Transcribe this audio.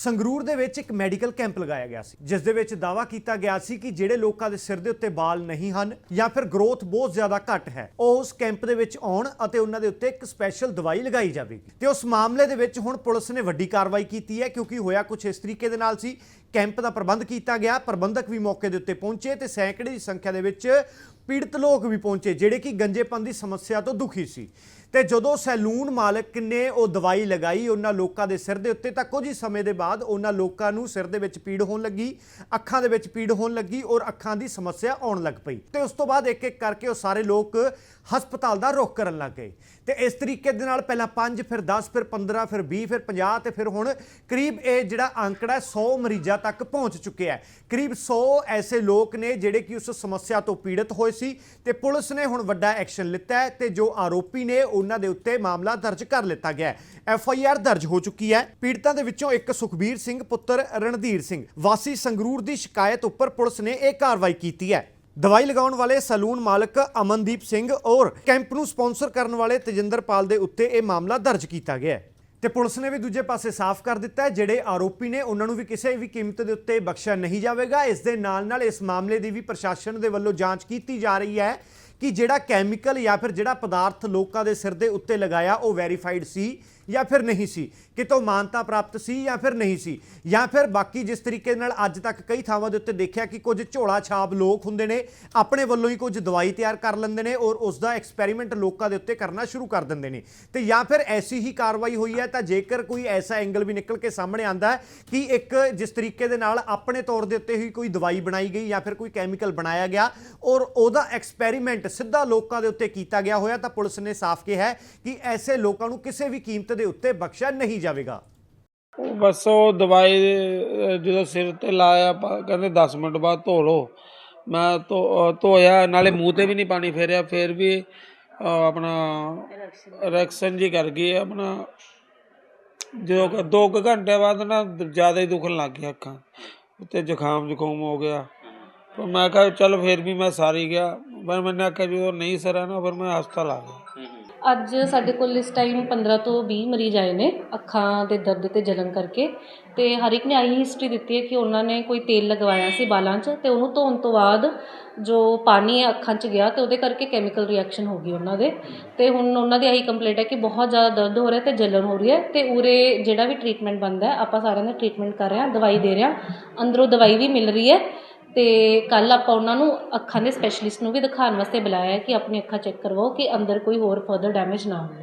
ਸੰਗਰੂਰ ਦੇ ਵਿੱਚ ਇੱਕ ਮੈਡੀਕਲ ਕੈਂਪ ਲਗਾਇਆ ਗਿਆ ਸੀ, ਜਿਸ ਦੇ ਵਿੱਚ ਦਾਵਾ ਕੀਤਾ ਗਿਆ ਸੀ ਕਿ ਜਿਹੜੇ ਲੋਕਾਂ ਦੇ ਸਿਰ ਦੇ ਉੱਤੇ ਵਾਲ ਨਹੀਂ ਹਨ ਜਾਂ ਫਿਰ ਗਰੋਥ ਬਹੁਤ ਜ਼ਿਆਦਾ ਘੱਟ ਹੈ, ਉਹ ਉਸ ਕੈਂਪ ਦੇ ਵਿੱਚ ਆਉਣ ਅਤੇ ਉਹਨਾਂ ਦੇ ਉੱਤੇ ਇੱਕ ਸਪੈਸ਼ਲ ਦਵਾਈ ਲਗਾਈ ਜਾਵੇਗੀ। ਤੇ ਉਸ ਮਾਮਲੇ ਦੇ ਵਿੱਚ ਹੁਣ ਪੁਲਿਸ ਨੇ ਵੱਡੀ ਕਾਰਵਾਈ ਕੀਤੀ ਹੈ, ਕਿਉਂਕਿ ਹੋਇਆ ਕੁਝ ਇਸ ਤਰੀਕੇ ਦੇ ਨਾਲ ਸੀ। ਕੈਂਪ ਦਾ ਪ੍ਰਬੰਧ ਕੀਤਾ ਗਿਆ, ਪ੍ਰਬੰਧਕ ਵੀ ਮੌਕੇ ਦੇ ਉੱਤੇ ਪਹੁੰਚੇ ਤੇ ਸੈਂਕੜੇ ਦੀ ਸੰਖਿਆ ਦੇ ਵਿੱਚ ਪੀੜਤ ਲੋਕ ਵੀ ਪਹੁੰਚੇ, ਜਿਹੜੇ ਕਿ ਗੰਜੇਪਨ ਦੀ ਸਮੱਸਿਆ ਤੋਂ ਦੁਖੀ ਸੀ। ਤੇ ਜਦੋਂ ਸੈਲੂਨ ਮਾਲਕ ਨੇ ਉਹ ਦਵਾਈ ਲਗਾਈ, ਉਹਨਾਂ ਲੋਕਾਂ ਦੇ ਸਿਰ ਦੇ ਉੱਤੇ ਤਾਂ ਕੁਝ ਹੀ ਸਮੇਂ ਦੇ ਬਾਅਦ ਉਹਨਾਂ ਲੋਕਾਂ ਨੂੰ ਸਿਰ ਦੇ ਵਿੱਚ ਪੀੜ ਹੋਣ ਲੱਗੀ, ਅੱਖਾਂ ਦੇ ਵਿੱਚ ਪੀੜ ਹੋਣ ਲੱਗੀ ਔਰ ਅੱਖਾਂ ਦੀ ਸਮੱਸਿਆ ਆਉਣ ਲੱਗ ਪਈ। ਤੇ ਉਸ ਤੋਂ ਬਾਅਦ ਇੱਕ ਇੱਕ ਕਰਕੇ ਉਹ ਸਾਰੇ ਲੋਕ ਹਸਪਤਾਲ ਦਾ ਰੁਖ ਕਰਨ ਲੱਗ ਗਏ। ਤੇ ਇਸ ਤਰੀਕੇ ਦੇ ਨਾਲ ਪਹਿਲਾਂ 5 ਫਿਰ 10 ਫਿਰ 15 ਫਿਰ 20 ਫਿਰ 50 ਤੇ ਫਿਰ ਹੁਣ ਕਰੀਬ ਇਹ ਜਿਹੜਾ ਅੰਕੜਾ ਹੈ 100 ਮਰੀਜ਼ਾਂ ਤੱਕ ਪਹੁੰਚ ਚੁੱਕਿਆ ਹੈ। ਕਰੀਬ 100 ਐਸੇ ਲੋਕ ਨੇ ਜਿਹੜੇ ਕਿ ਉਸ ਸਮੱਸਿਆ ਤੋਂ ਪੀੜਤ ਹੋਏ ਸੀ ਤੇ ਪੁਲਿਸ ਨੇ ਹੁਣ ਵੱਡਾ ਐਕਸ਼ਨ ਲਿੱਤਾ ਹੈ ਤੇ ਜੋ ਆਰੋਪੀ ਨੇ ਉਹਨਾਂ ਦੇ ਉੱਤੇ ਮਾਮਲਾ ਦਰਜ ਕਰ ਲਿੱਤਾ ਗਿਆ ਹੈ। ਐਫ ਆਈ ਆਰ ਦਰਜ ਹੋ ਚੁੱਕੀ ਹੈ। ਪੀੜਤਾਂ ਦੇ ਵਿੱਚੋਂ ਇੱਕ ਸੁਖਬੀਰ ਸਿੰਘ, ਪੁੱਤਰ ਰਣਧੀਰ ਸਿੰਘ। ਵਾਸੀ ਸੰਗਰੂਰ ਦੀ ਸ਼ਿਕਾਇਤ ਉੱਪਰ ਪੁਲਿਸ ਨੇ ਇਹ ਕਾਰਵਾਈ ਕੀਤੀ ਹੈ। ਦਵਾਈ ਲਗਾਉਣ ਵਾਲੇ ਸੈਲੂਨ ਮਾਲਕ ਅਮਨਦੀਪ ਸਿੰਘ ਔਰ ਕੈਂਪ ਨੂੰ ਸਪਾਂਸਰ ਕਰਨ ਵਾਲੇ ਤੇਜਿੰਦਰਪਾਲ ਦੇ ਉੱਤੇ ਇਹ ਮਾਮਲਾ ਦਰਜ ਕੀਤਾ ਗਿਆ ਹੈ। ਤੇ ਪੁਲਿਸ ਨੇ ਵੀ ਦੂਜੇ ਪਾਸੇ ਸਾਫ਼ ਕਰ ਦਿੱਤਾ ਹੈ। ਜਿਹੜੇ ਆਰੋਪੀ ਨੇ, ਉਹਨਾਂ ਨੂੰ ਵੀ ਕਿਸੇ ਵੀ ਕੀਮਤ ਦੇ ਉੱਤੇ ਬਖਸ਼ਿਆ ਨਹੀਂ ਜਾਵੇਗਾ। ਇਸ ਦੇ ਨਾਲ ਨਾਲ ਇਸ ਮਾਮਲੇ ਦੀ ਵੀ ਪ੍ਰਸ਼ਾਸਨ ਦੇ ਵੱਲੋਂ ਜਾਂਚ ਕੀਤੀ ਜਾ ਰਹੀ ਹੈ ਕਿ ਜਿਹੜਾ ਕੈਮੀਕਲ ਜਾਂ ਫਿਰ ਜਿਹੜਾ ਪਦਾਰਥ ਲੋਕਾਂ ਦੇ ਸਿਰ ਦੇ ਉੱਤੇ ਲਗਾਇਆ, ਉਹ ਵੈਰੀਫਾਈਡ ਸੀ ਜਾਂ ਫਿਰ ਨਹੀਂ ਸੀ? ਕਿਤੋਂ ਮਾਨਤਾ ਪ੍ਰਾਪਤ ਸੀ ਜਾਂ ਫਿਰ ਨਹੀਂ ਸੀ? ਜਾਂ ਫਿਰ ਬਾਕੀ ਜਿਸ ਤਰੀਕੇ ਨਾਲ ਅੱਜ ਤੱਕ ਕਈ ਥਾਵਾਂ ਦੇ ਉੱਤੇ ਦੇਖਿਆ ਕਿ ਕੁਝ ਝੋਲਾ ਛਾਪ ਲੋਕ ਹੁੰਦੇ ਨੇ, ਆਪਣੇ ਵੱਲੋਂ ਹੀ ਕੁਝ ਦਵਾਈ ਤਿਆਰ ਕਰ ਲੈਂਦੇ ਨੇ ਔਰ ਉਸ ਦਾ ਐਕਸਪੈਰੀਮੈਂਟ ਲੋਕਾਂ ਦੇ ਉੱਤੇ ਕਰਨਾ ਸ਼ੁਰੂ ਕਰ ਦਿੰਦੇ ਨੇ। ਤੇ ਜਾਂ ਫਿਰ ਐਸੀ ਹੀ ਕਾਰਵਾਈ ਹੋਈ ਹੈ ਤਾਂ ਜੇਕਰ ਕੋਈ ਐਸਾ ਐਂਗਲ ਵੀ ਨਿਕਲ ਕੇ ਸਾਹਮਣੇ ਆਂਦਾ ਹੈ ਕਿ ਇੱਕ ਜਿਸ ਤਰੀਕੇ ਦੇ ਨਾਲ ਆਪਣੇ ਤੌਰ ਦੇ ਉੱਤੇ ਹੀ ਕੋਈ ਦਵਾਈ ਬਣਾਈ ਗਈ ਜਾਂ ਫਿਰ ਕੋਈ ਕੈਮੀਕਲ ਬਣਾਇਆ ਗਿਆ ਔਰ ਉਹਦਾ ਐਕਸਪੈਰੀਮੈਂਟ ਸਿੱਧਾ ਲੋਕਾਂ ਦੇ ਉੱਤੇ ਕੀਤਾ ਗਿਆ ਹੋਇਆ ਤਾਂ ਪੁਲਿਸ ਨੇ ਸਾਫ਼ ਕਿਹਾ ਕਿ ਐਸੇ ਲੋਕਾਂ ਨੂੰ ਕਿਸੇ ਵੀ ਕੀਮਤ ਦੇ ਉੱਤੇ ਬਖਸ਼ਿਆ ਨਹੀਂ ਜਾਵੇਗਾ। ਉਹ ਬਸ ਉਹ ਦਵਾਈ ਜਦੋਂ ਸਿਰ ਤੇ ਲਾਇਆ ਕਹਿੰਦੇ 10 ਮਿੰਟ ਬਾਅਦ ਧੋ ਲਓ। ਮੈਂ ਧੋਇਆ ਨਾਲੇ ਮੂੰਹ ਤੇ ਵੀ ਨਹੀਂ ਪਾਣੀ ਫੇਰਿਆ ਫਿਰ ਵੀ ਆਪਣਾ ਰਿਐਕਸ਼ਨ ਜੀ ਕਰ ਗਈ ਆਪਣਾ ਜਦੋਂ ਕ- ਦੋ ਕੁ ਘੰਟੇ ਬਾਅਦ ਨਾ ਜ਼ਿਆਦਾ ਹੀ ਦੁਖਣ ਲੱਗ ਗਿਆ ਅੱਖਾਂ ਤੇ ਜ਼ੁਕਾਮ ਜ਼ੁਕਾਮ ਹੋ ਗਿਆ। ਪਰ ਮੈਂ ਕਿਹਾ ਚੱਲ ਫਿਰ ਵੀ ਮੈਂ ਸਾਰੀ ਗਿਆ। ਪਰ ਮੈਨੇ ਆਖਿਆ ਜਦੋਂ ਨਹੀਂ ਸਰਿਆ ਨਾ ਫਿਰ ਮੈਂ ਹਸਪਤਾਲ ਆ ਗਿਆ। ਅੱਜ ਸਾਡੇ ਕੋਲ ਇਸ ਟਾਈਮ 15 ਤੋਂ ਵੀਹ ਮਰੀਜ਼ ਆਏ ਨੇ, ਅੱਖਾਂ ਦੇ ਦਰਦ ਅਤੇ ਜਲਨ ਕਰਕੇ ਅਤੇ ਹਰ ਇੱਕ ਨੇ ਆਹੀ ਹਿਸਟਰੀ ਦਿੱਤੀ ਹੈ ਕਿ ਉਹਨਾਂ ਨੇ ਕੋਈ ਤੇਲ ਲਗਵਾਇਆ ਸੀ ਬਾਲਾਂ 'ਚ ਅਤੇ ਉਹਨੂੰ ਧੋਣ ਤੋਂ ਬਾਅਦ ਜੋ ਪਾਣੀ ਹੈ ਅੱਖਾਂ 'ਚ ਗਿਆ ਅਤੇ ਉਹਦੇ ਕਰਕੇ ਕੈਮੀਕਲ ਰਿਐਕਸ਼ਨ ਹੋ ਗਈ ਉਹਨਾਂ ਦੇ ਅਤੇ ਹੁਣ ਉਹਨਾਂ ਦੀ ਇਹੀ ਕੰਪਲੇਂਟ ਹੈ ਕਿ ਬਹੁਤ ਜ਼ਿਆਦਾ ਦਰਦ ਹੋ ਰਿਹਾ ਅਤੇ ਜਲਨ ਹੋ ਰਹੀ ਹੈ ਅਤੇ ਉਰੇ ਜਿਹੜਾ ਵੀ ਟਰੀਟਮੈਂਟ ਬਣਦਾ ਆਪਾਂ ਸਾਰਿਆਂ ਦਾ ਟਰੀਟਮੈਂਟ ਕਰ ਰਹੇ ਹਾਂ, ਦਵਾਈ ਦੇ ਰਹੇ ਹਾਂ, ਅੰਦਰੋਂ ਦਵਾਈ ਵੀ ਮਿਲ ਰਹੀ ਹੈ ਤੇ ਕੱਲ ਆਪਾਂ ਉਹਨਾਂ ਨੂੰ ਅੱਖਾਂ ਦੇ ਸਪੈਸ਼ਲਿਸਟ ਨੂੰ ਵੀ ਦਿਖਾਉਣ ਵਾਸਤੇ ਬੁਲਾਇਆ ਕਿ ਆਪਣੀ ਅੱਖਾਂ ਚੈੱਕ ਕਰਵਾਓ ਕਿ ਅੰਦਰ ਕੋਈ ਹੋਰ ਫਰਦਰ ਡੈਮੇਜ ਨਾ ਹੋਵੇ।